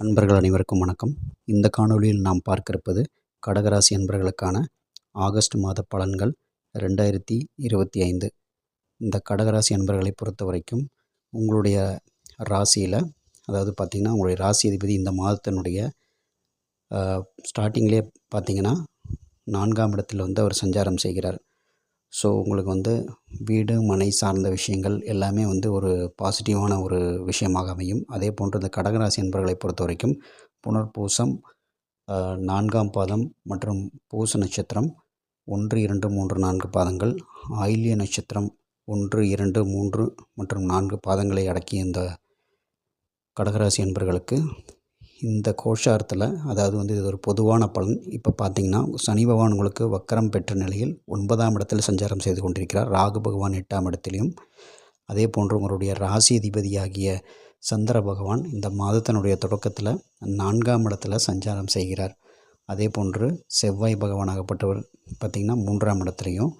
அன்பர்கள் அனைவருக்கும் வணக்கம். இந்த காணொளியில் நாம் பார்க்க இருப்பது கடகராசி அன்பர்களுக்கான ஆகஸ்ட் மாத பலன்கள் ரெண்டாயிரத்தி இருபத்தி ஐந்து. இந்த கடகராசி அன்பர்களை பொறுத்த வரைக்கும் உங்களுடைய ராசியில் அதாவது பார்த்திங்கன்னா உங்களுடைய ராசி அதிபதி இந்த மாதத்தினுடைய ஸ்டார்டிங்லேயே பார்த்திங்கன்னா நான்காம் இடத்தில் வந்து அவர் சஞ்சாரம் செய்கிறார். ஸோ உங்களுக்கு வந்து வீடு மனை சார்ந்த விஷயங்கள் எல்லாமே வந்து ஒரு பாசிட்டிவான ஒரு விஷயமாக அமையும். அதே போன்று இந்த கடகராசி என்பர்களை பொறுத்த வரைக்கும் புனர்பூசம் நான்காம் பாதம் மற்றும் பூச நட்சத்திரம் ஒன்று இரண்டு மூன்று நான்கு பாதங்கள் ஆயில்ய நட்சத்திரம் ஒன்று இரண்டு மூன்று மற்றும் நான்கு பாதங்களை அடக்கிய இந்த கடகராசி என்பர்களுக்கு இந்த கோஷாரத்தில் அதாவது வந்து இது ஒரு பொதுவான பலன். இப்போ பார்த்தீங்கன்னா சனி பகவான் உங்களுக்கு வக்கரம் பெற்ற நிலையில் ஒன்பதாம் இடத்தில் சஞ்சாரம் செய்து கொண்டிருக்கிறார். ராகு பகவான் எட்டாம் இடத்திலையும் அதே போன்று உங்களுடைய ராசி அதிபதியாகிய சந்திர பகவான் இந்த மாதத்தினுடைய தொடக்கத்தில் நான்காம் இடத்துல சஞ்சாரம் செய்கிறார். அதே போன்று செவ்வாய் பகவானாகப்பட்டவர் பார்த்திங்கன்னா மூன்றாம் இடத்துலையும்.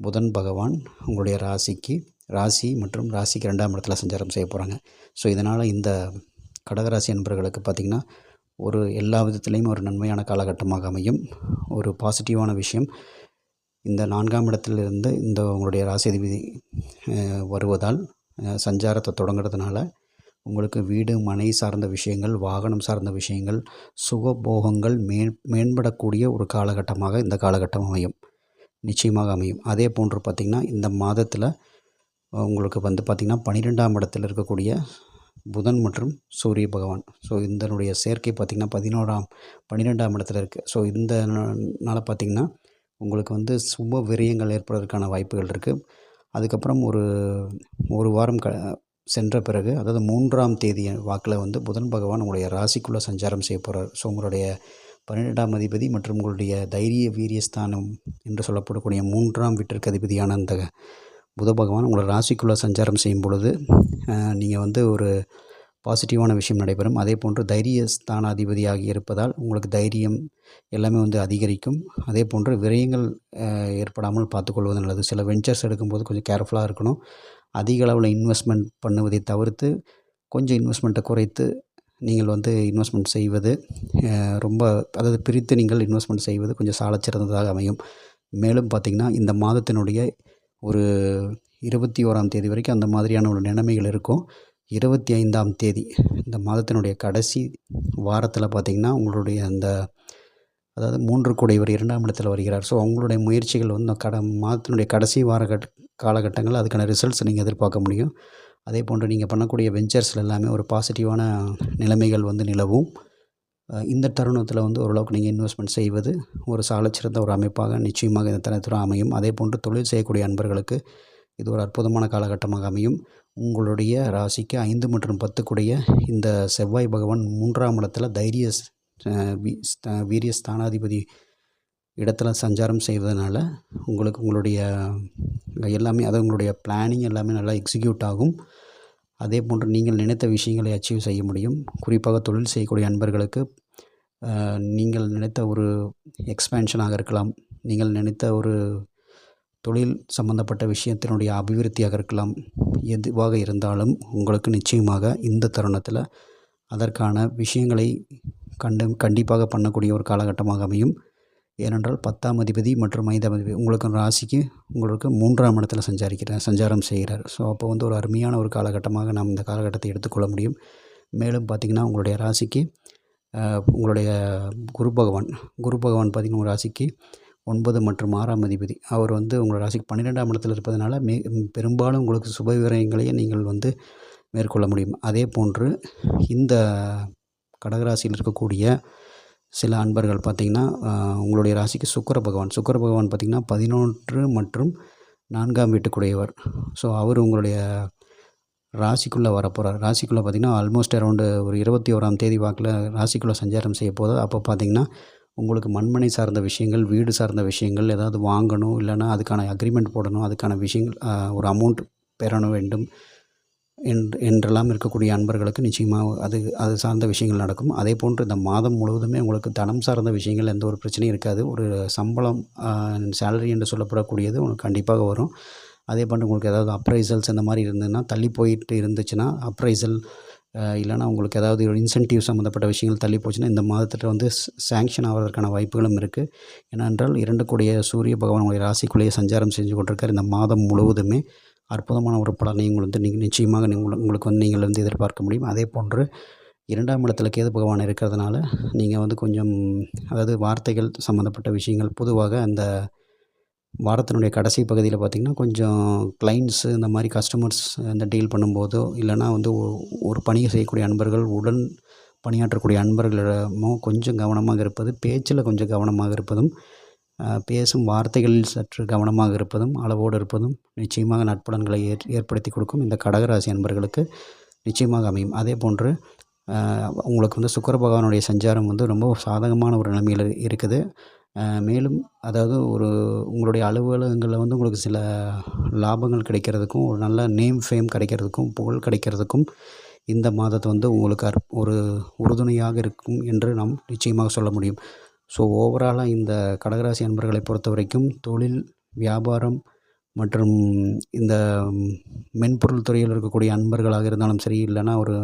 புதன் பகவான் உங்களுடைய ராசிக்கு ராசி மற்றும் ராசிக்கு ரெண்டாம் இடத்துல சஞ்சாரம் செய்ய போகிறாங்க ஸோ இதனால் இந்த கடகராசி என்பர்களுக்கு பார்த்திங்கன்னா ஒரு எல்லா விதத்துலேயும் ஒரு நன்மையான காலகட்டமாக அமையும். ஒரு பாசிட்டிவான விஷயம். இந்த நான்காம் இடத்திலிருந்து இந்த உங்களுடைய ராசிதிபதி வருவதால் சஞ்சாரத்தை தொடங்குறதுனால உங்களுக்கு வீடு மனை சார்ந்த விஷயங்கள் வாகனம் சார்ந்த விஷயங்கள் சுகபோகங்கள் மேன் மேம்படக்கூடிய ஒரு காலகட்டமாக இந்த காலகட்டம் அமையும். நிச்சயமாக அமையும். அதே போன்று பார்த்திங்கன்னா இந்த மாதத்தில் உங்களுக்கு வந்து பார்த்திங்கன்னா பன்னிரெண்டாம் இடத்தில் இருக்கக்கூடிய புதன் மற்றும் சூரிய பகவான். ஸோ இதனுடைய சேர்க்கை பார்த்திங்கன்னா பதினோராம் பன்னிரெண்டாம் இடத்துல இருக்குது ஸோ இந்த நாள் பார்த்திங்கன்னா உங்களுக்கு வந்து சுப விரயங்கள் ஏற்படுவதற்கான வாய்ப்புகள் இருக்குது அதுக்கப்புறம் ஒரு ஒரு வாரம் க சென்ற பிறகு அதாவது மூன்றாம் தேதி வாக்கில் வந்து புதன் பகவான் உங்களுடைய ராசிக்குள்ளே சஞ்சாரம் செய்ய போகிறார் ஸோ உங்களுடைய பன்னிரெண்டாம் அதிபதி மற்றும் உங்களுடைய தைரிய வீரியஸ்தானம் என்று சொல்லப்படக்கூடிய மூன்றாம் வீட்டிற்கு அதிபதியான அந்த புத பகவான் உங்களை ராசிக்குள்ளே சஞ்சாரம் செய்யும் பொழுது நீங்கள் வந்து ஒரு பாசிட்டிவான விஷயம் நடைபெறும். அதே போன்று தைரிய ஸ்தானாதிபதியாகி இருப்பதால் உங்களுக்கு தைரியம் எல்லாமே வந்து அதிகரிக்கும். அதே போன்று விரயங்கள் ஏற்படாமல் பார்த்துக்கொள்வது நல்லது. சில வெஞ்சர்ஸ் எடுக்கும்போது கொஞ்சம் கேர்ஃபுல்லாக இருக்கணும். அதிக அளவில் இன்வெஸ்ட்மெண்ட் பண்ணுவதை தவிர்த்து கொஞ்சம் இன்வெஸ்ட்மெண்ட்டை குறைத்து நீங்கள் வந்து இன்வெஸ்ட்மெண்ட் செய்வது ரொம்ப அதாவது பிரித்து நீங்கள் இன்வெஸ்ட்மெண்ட் செய்வது கொஞ்சம் சாலச்சிறந்ததாக அமையும். மேலும் பார்த்திங்கன்னா இந்த மாதத்தினுடைய ஒரு இருபத்தி ஓராம் தேதி வரைக்கும் அந்த மாதிரியான ஒரு நிலைமைகள் இருக்கும். இருபத்தி ஐந்தாம் தேதி இந்த மாதத்தினுடைய கடைசி வாரத்தில் பார்த்திங்கன்னா உங்களுடைய அந்த அதாவது மூன்று இவர் இரண்டாம் இடத்தில் வருகிறார். ஸோ அவங்களுடைய முயற்சிகள் வந்து கட மாதத்தினுடைய கடைசி வார கட் காலகட்டங்கள் அதுக்கான ரிசல்ட்ஸ் நீங்கள் எதிர்பார்க்க முடியும். அதே போன்று நீங்கள் பண்ணக்கூடிய வெஞ்சர்ஸில் எல்லாமே ஒரு பாசிட்டிவான நிலைமைகள் வந்து நிலவும். இந்த தருணத்தில் வந்து ஓரளவுக்கு நீங்கள் இன்வெஸ்ட்மெண்ட் செய்வது ஒரு சாலச்சிறந்த ஒரு அமைப்பாக நிச்சயமாக இந்த தருணத்தில் அமையும். அதே போன்று தொழில் செய்யக்கூடிய அன்பர்களுக்கு இது ஒரு அற்புதமான காலகட்டமாக அமையும். உங்களுடைய ராசிக்கு ஐந்து மற்றும் பத்துக்குடைய இந்த செவ்வாய் பகவான் மூன்றாம் இடத்துல தைரிய வீரிய ஸ்தானாதிபதி இடத்துல சஞ்சாரம் செய்வதனால உங்களுக்கு உங்களுடைய எல்லாமே அதாவது உங்களுடைய பிளானிங் எல்லாமே நல்லா எக்ஸிக்யூட் ஆகும். அதே போன்று நீங்கள் நினைத்த விஷயங்களை அச்சீவ் செய்ய முடியும். குறிப்பாக தொழில் செய்யக்கூடிய அன்பர்களுக்கு நீங்கள் நினைத்த ஒரு எக்ஸ்பேன்ஷனாக இருக்கலாம். நீங்கள் நினைத்த ஒரு தொழில் சம்பந்தப்பட்ட விஷயத்தினுடைய அபிவிருத்தியாக இருக்கலாம். எதுவாக இருந்தாலும் உங்களுக்கு நிச்சயமாக இந்த தருணத்தில் அதற்கான விஷயங்களை கண்டு கண்டிப்பாக பண்ணக்கூடிய ஒரு காலகட்டமாக அமையும். ஏனென்றால் பத்தாம் அதிபதி மற்றும் ஐந்தாம் அதிபதி உங்களுக்கு ராசிக்கு உங்களுக்கு மூன்றாம் இடத்துல சஞ்சாரிக்கிறார் சஞ்சாரம் செய்கிறார். ஸோ அப்போ வந்து ஒரு அருமையான ஒரு காலகட்டமாக நாம் இந்த காலகட்டத்தை எடுத்துக்கொள்ள முடியும். மேலும் பார்த்திங்கன்னா உங்களுடைய ராசிக்கு உங்களுடைய குரு பகவான் குரு பகவான் பார்த்திங்கன்னா உங்கள் ராசிக்கு ஒன்பது மற்றும் ஆறாம் அதிபதி. அவர் வந்து உங்கள் ராசிக்கு பன்னிரெண்டாம் இடத்தில் இருப்பதனால மே பெரும்பாலும் உங்களுக்கு சுப விவரங்களையே நீங்கள் வந்து மேற்கொள்ள முடியும். அதே போன்று இந்த கடகராசியில் இருக்கக்கூடிய சில அன்பர்கள் பார்த்திங்கன்னா உங்களுடைய ராசிக்கு சுக்கர பகவான். சுக்கர பகவான் பார்த்திங்கன்னா பதினொன்று மற்றும் நான்காம் வீட்டுக்குடையவர். ஸோ அவர் உங்களுடைய ராசிக்குள்ளே வரப்போகிறார் ராசிக்குள்ளே பார்த்திங்கன்னா ஆல்மோஸ்ட் அரௌண்டு ஒரு இருபத்தி ஓராம் தேதி வாக்கில் ராசிக்குள்ளே சஞ்சாரம் செய்ய போதும் அப்போ பார்த்திங்கன்னா உங்களுக்கு மண்மனை சார்ந்த விஷயங்கள் வீடு சார்ந்த விஷயங்கள் ஏதாவது வாங்கணும் இல்லைன்னா அதுக்கான அக்ரிமெண்ட் போடணும் அதுக்கான விஷயங்கள் ஒரு அமௌண்ட் பெறணும் வேண்டும். என்றெல்லாம் இருக்கக்கூடிய அன்பர்களுக்கு நிச்சயமாக அது அது சார்ந்த விஷயங்கள் நடக்கும். அதே போன்று இந்த மாதம் முழுவதுமே உங்களுக்கு தனம் சார்ந்த விஷயங்கள் எந்த ஒரு பிரச்சனையும் இருக்காது. ஒரு சம்பளம் சேலரி என்று சொல்லப்படக்கூடியது உங்களுக்கு கண்டிப்பாக வரும். அதே போன்று உங்களுக்கு ஏதாவது அப்ரைசல்ஸ் இந்த மாதிரி இருந்ததுன்னா தள்ளி போயிட்டு இருந்துச்சுன்னா அப்ரைசல் இல்லைனா உங்களுக்கு ஏதாவது ஒரு இன்சென்டிவ் சம்மந்தப்பட்ட விஷயங்கள் தள்ளி போச்சுன்னா இந்த மாதத்தில் வந்து சேங்ஷன் ஆகிறதுக்கான வாய்ப்புகளும் இருக்குது ஏனென்றால் இரண்டு கூடிய சூரிய பகவான் உங்களுடைய ராசிக்குள்ளேயே சஞ்சாரம் செஞ்சு கொண்டிருக்கார். இந்த மாதம் முழுவதுமே அற்புதமான ஒரு பலனை உங்களுக்கு வந்து நீங்கள் நிச்சயமாக நீங்கள் உங்களுக்கு வந்து நீங்கள் வந்து எதிர்பார்க்க முடியும். அதே போன்று இரண்டாம் இடத்துல கேது பகவான் இருக்கிறதுனால நீங்கள் வந்து கொஞ்சம் அதாவது வார்த்தைகள் சம்மந்தப்பட்ட விஷயங்கள் பொதுவாக அந்த வாரத்தினுடைய கடைசி பகுதியில் பார்த்திங்கன்னா கொஞ்சம் கிளைண்ட்ஸு இந்த மாதிரி கஸ்டமர்ஸ் இந்த டீல் பண்ணும்போதோ இல்லைனா வந்து ஒரு பணியை செய்யக்கூடிய அன்பர்கள் உடன் பணியாற்றக்கூடிய அன்பர்களிடமும் கொஞ்சம் கவனமாக இருப்பது பேச்சில் கொஞ்சம் கவனமாக இருப்பதும் பேசும் வார்த்தைகளில் சற்று கவனமாக இருப்பதும் அளவோடு இருப்பதும் நிச்சயமாக நட்பலன்களை ஏற் ஏற்படுத்தி கொடுக்கும் இந்த கடகராசி நண்பர்களுக்கு நிச்சயமாக அமையும். அதே போன்று உங்களுக்கு வந்து சுக்கர பகவானுடைய சஞ்சாரம் வந்து ரொம்ப சாதகமான ஒரு நிலைமையில் இருக்குது. மேலும் அதாவது ஒரு உங்களுடைய அலுவலகங்களில் வந்து உங்களுக்கு சில லாபங்கள் கிடைக்கிறதுக்கும் ஒரு நல்ல நேம் ஃபேம் கிடைக்கிறதுக்கும் புகழ் கிடைக்கிறதுக்கும் இந்த மாதத்தை வந்து உங்களுக்கு அற் ஒரு உறுதுணையாக இருக்கும் என்று நாம் நிச்சயமாக சொல்ல முடியும். ஸோ ஓவராலாக இந்த கடகராசி அன்பர்களை பொறுத்த வரைக்கும் தொழில் வியாபாரம் மற்றும் இந்த மென்பொருள் துறையில் இருக்கக்கூடிய அன்பர்களாக இருந்தாலும் சரி இல்லைனா ஒரு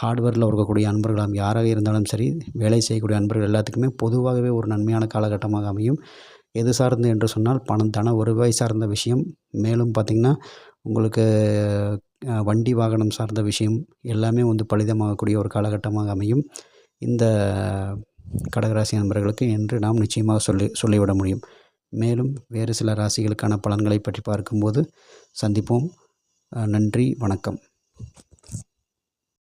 ஹார்ட்வேரில் இருக்கக்கூடிய அன்பர்களாக யாராக இருந்தாலும் சரி வேலை செய்யக்கூடிய அன்பர்கள் எல்லாத்துக்குமே பொதுவாகவே ஒரு நன்மையான காலகட்டமாக அமையும். எது சார்ந்து என்று சொன்னால் பணம் தன வருவாய் சார்ந்த விஷயம். மேலும் பார்த்திங்கன்னா உங்களுக்கு வண்டி வாகனம் சார்ந்த விஷயம் எல்லாமே வந்து பலிதமாகக்கூடிய ஒரு காலகட்டமாக அமையும். இந்த கடகராசி நண்பர்களுக்கு என்று நாம் நிச்சயமாக சொல்லி சொல்லிவிட முடியும். மேலும் வேறு சில ராசிகளுக்கான பலன்களை பற்றி பார்க்கும்போது சந்திப்போம். நன்றி வணக்கம்.